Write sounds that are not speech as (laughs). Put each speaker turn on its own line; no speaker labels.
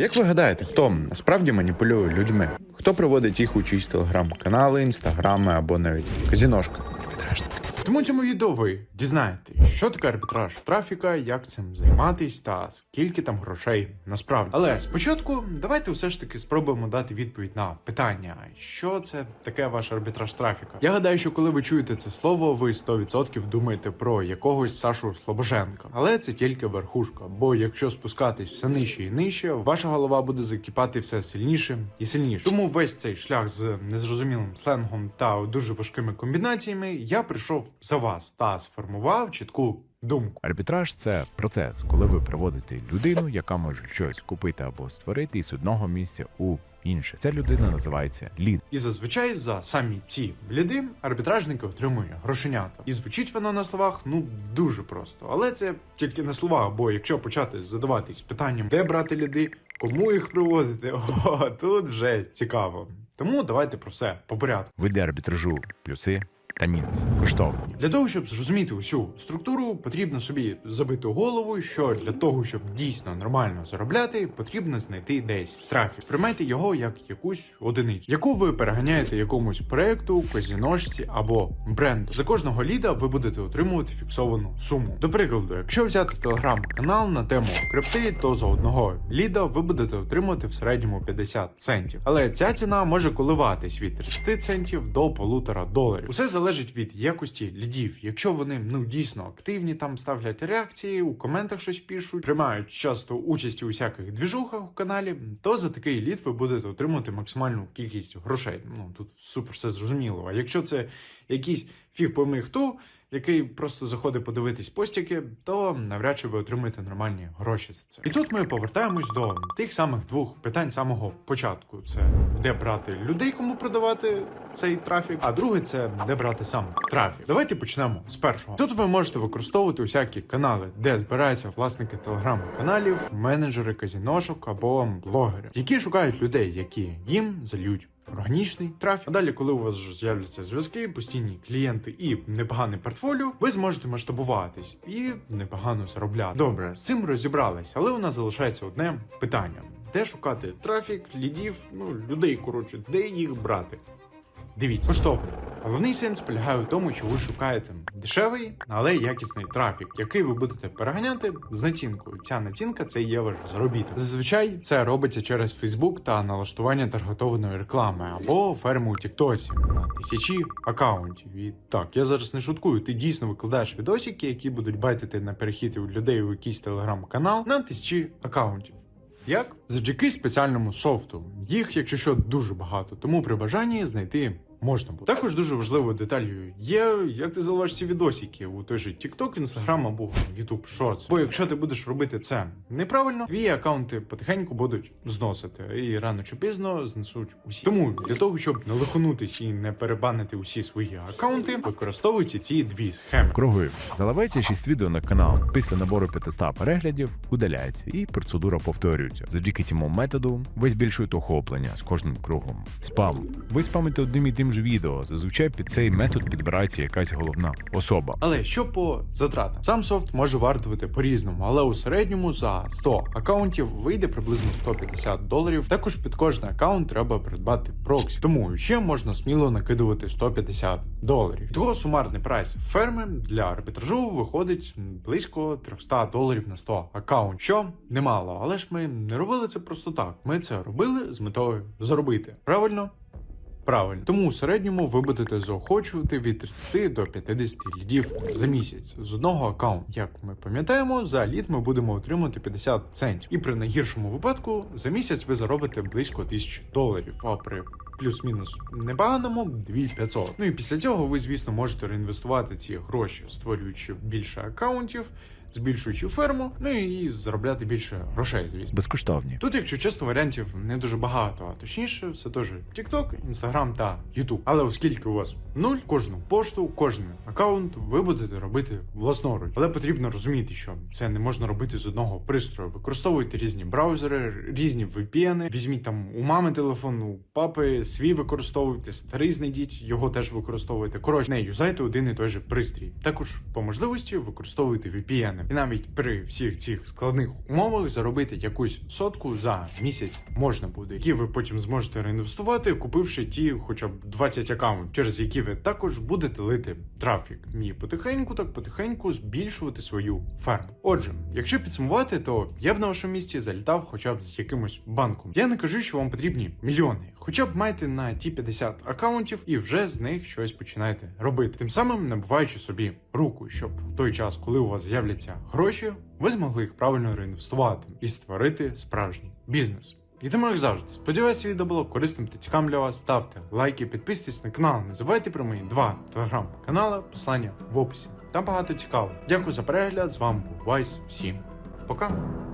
Як ви гадаєте, хто насправді маніпулює людьми? Хто приводить їх у чиїсь телеграм-канали, інстаграми або навіть казіношка? Арбітражники. Тому цьому відео ви дізнаєтесь, що таке арбітраж трафіка, як цим займатись та скільки там грошей насправді. Але спочатку давайте все ж таки спробуємо дати відповідь на питання, що це таке ваш арбітраж трафіка. Я гадаю, що коли ви чуєте це слово, ви 100% думаєте про якогось Сашу Слобоженка. Але це тільки верхушка. Бо якщо спускатись все нижче і нижче, ваша голова буде закипати все сильніше і сильніше. Тому весь цей шлях з незрозумілим сленгом та дуже важкими комбінаціями я прийшов за вас та сформував чітку думку.
Арбітраж це процес, коли ви приводите людину, яка може щось купити або створити із одного місця у інше. Ця людина називається лід.
І зазвичай за самі ці бліди арбітражники отримують грошенята. І звучить воно на словах ну дуже просто. Але це тільки на словах, бо якщо почати задаватись питанням, де брати ліди, кому їх приводити, (laughs) о, тут вже цікаво. Тому давайте про все по порядку.
Види арбітражу, плюси та мінуси. Коштовні.
Для того, щоб зрозуміти усю структуру, потрібно собі забити голову, що для того, щоб дійсно нормально заробляти, потрібно знайти десь трафік. Сприймайте його як якусь одиницю, яку ви переганяєте якомусь проекту, казіношці або бренду. За кожного ліда ви будете отримувати фіксовану суму. До прикладу, якщо взяти телеграм-канал на тему крипти, то за одного ліда ви будете отримувати в середньому 50 центів. Але ця ціна може коливатись від 30 центів до полутора доларів. Усе залежить від якості лідів. Якщо вони ну дійсно активні, там ставлять реакції, у коментах щось пишуть, приймають часто участь у всяких двіжухах у каналі, то за такий лід ви будете отримувати максимальну кількість грошей. Ну тут супер все зрозуміло. А якщо це якийсь фіг пойми хто, який просто заходить подивитись постіки, то навряд чи ви отримаєте нормальні гроші за це. І тут ми повертаємось до тих самих двох питань самого початку: це де брати людей, кому продавати цей трафік, а друге це де брати сам трафік. Давайте почнемо з першого. Тут ви можете використовувати усякі канали, де збираються власники телеграм-каналів, менеджери казіношок або блогери, які шукають людей, які їм зальють органічний трафік. А далі, коли у вас з'являться зв'язки, постійні клієнти і непогане портфоліо, ви зможете масштабуватись і непогано заробляти. Добре, з цим розібрались, але у нас залишається одне питання: де шукати трафік, лідів, ну людей коротше, де їх брати? Дивіться, коштовно. Головний сенс полягає у тому, що ви шукаєте дешевий, але якісний трафік, який ви будете переганяти з націнкою. Ця націнка це є ваш заробіток. Зазвичай це робиться через Facebook та налаштування таргетованої реклами або ферму у Тіктосі на тисячі акаунтів. І так, я зараз не шуткую. Ти дійсно викладаєш відосики, які будуть байтити на перехід у людей у якийсь телеграм-канал на тисячі акаунтів. Як? Завдяки спеціальному софту. Їх, якщо що, дуже багато, тому при бажанні знайти можна буде. Також дуже важливою деталью є, як ти заливаєш ці відосики у той же TikTok, Instagram або YouTube Shorts. Бо якщо ти будеш робити це неправильно, твої акаунти потихеньку будуть зносити, і рано чи пізно знесуть усі. Тому для того, щоб не лихонутись і не перебанити усі свої акаунти, використовуються ці дві схеми.
Круги. Заливається 6 відео на канал. Після набору 500 переглядів удаляється і процедура повторюється. Завдяки цьому методу ви збільшуєте охоплення з кожним кругом. Спам. Ви спамите одним і тим же відео. Зазвичай під цей метод підбирається якась головна особа.
Але що по затратам? Сам софт може вартувати по-різному, але у середньому за 100 акаунтів вийде приблизно 150 доларів. Також під кожен акаунт треба придбати проксі. Тому ще можна сміло накидувати 150 доларів. Того сумарний прайс ферми для арбітражу виходить близько 300 доларів на 100 акаунт, що немало, але ж ми не робили це просто так. Ми це робили з метою заробити. Правильно? Правильно, тому у середньому ви будете заохочувати від 30 до 50 лідів за місяць з одного аккаунту. Як ми пам'ятаємо, за лід ми будемо отримати 50 центів. І при найгіршому випадку за місяць ви заробите близько 1000 доларів. А при плюс-мінус непоганому 2500. Ну і після цього ви, звісно, можете реінвестувати ці гроші, створюючи більше аккаунтів, збільшуючи ферму, ну і заробляти більше грошей, звісно.
Безкоштовні.
Тут, якщо чесно, варіантів не дуже багато, а точніше, все теж TikTok, Instagram та YouTube. Але оскільки у вас нуль, кожну пошту, кожен аккаунт ви будете робити власноруч. Але потрібно розуміти, що це не можна робити з одного пристрою. Використовуйте різні браузери, різні VPN, візьміть там у мами телефон, у папи свій використовуйте, старий знайдіть, його теж використовуйте. Коротше, не юзайте один і той же пристрій. Також по можливості використовуйте VPN. Мене. І навіть при всіх цих складних умовах заробити якусь сотку за місяць можна буде, які ви потім зможете реінвестувати, купивши ті, хоча б 20 аккаунтів, через які ви також будете лити трафік. І потихеньку, так потихеньку збільшувати свою ферму. Отже, якщо підсумувати, то я б на вашому місці залітав хоча б з якимось банком. Я не кажу, що вам потрібні мільйони. Хоча б майте на ті 50 аккаунтів і вже з них щось починаєте робити. Тим самим набиваючи собі руку, щоб в той час, коли у вас з'являться гроші, ви змогли їх правильно реінвестувати і створити справжній бізнес. І тому, як завжди, сподіваюся, відео було корисним та цікавим для вас. Ставте лайки, підписуйтесь на канал. Не забувайте про мої два телеграм-канали, посилання в описі. Там багато цікавого. Дякую за перегляд. З вами був Вайс. Всім пока.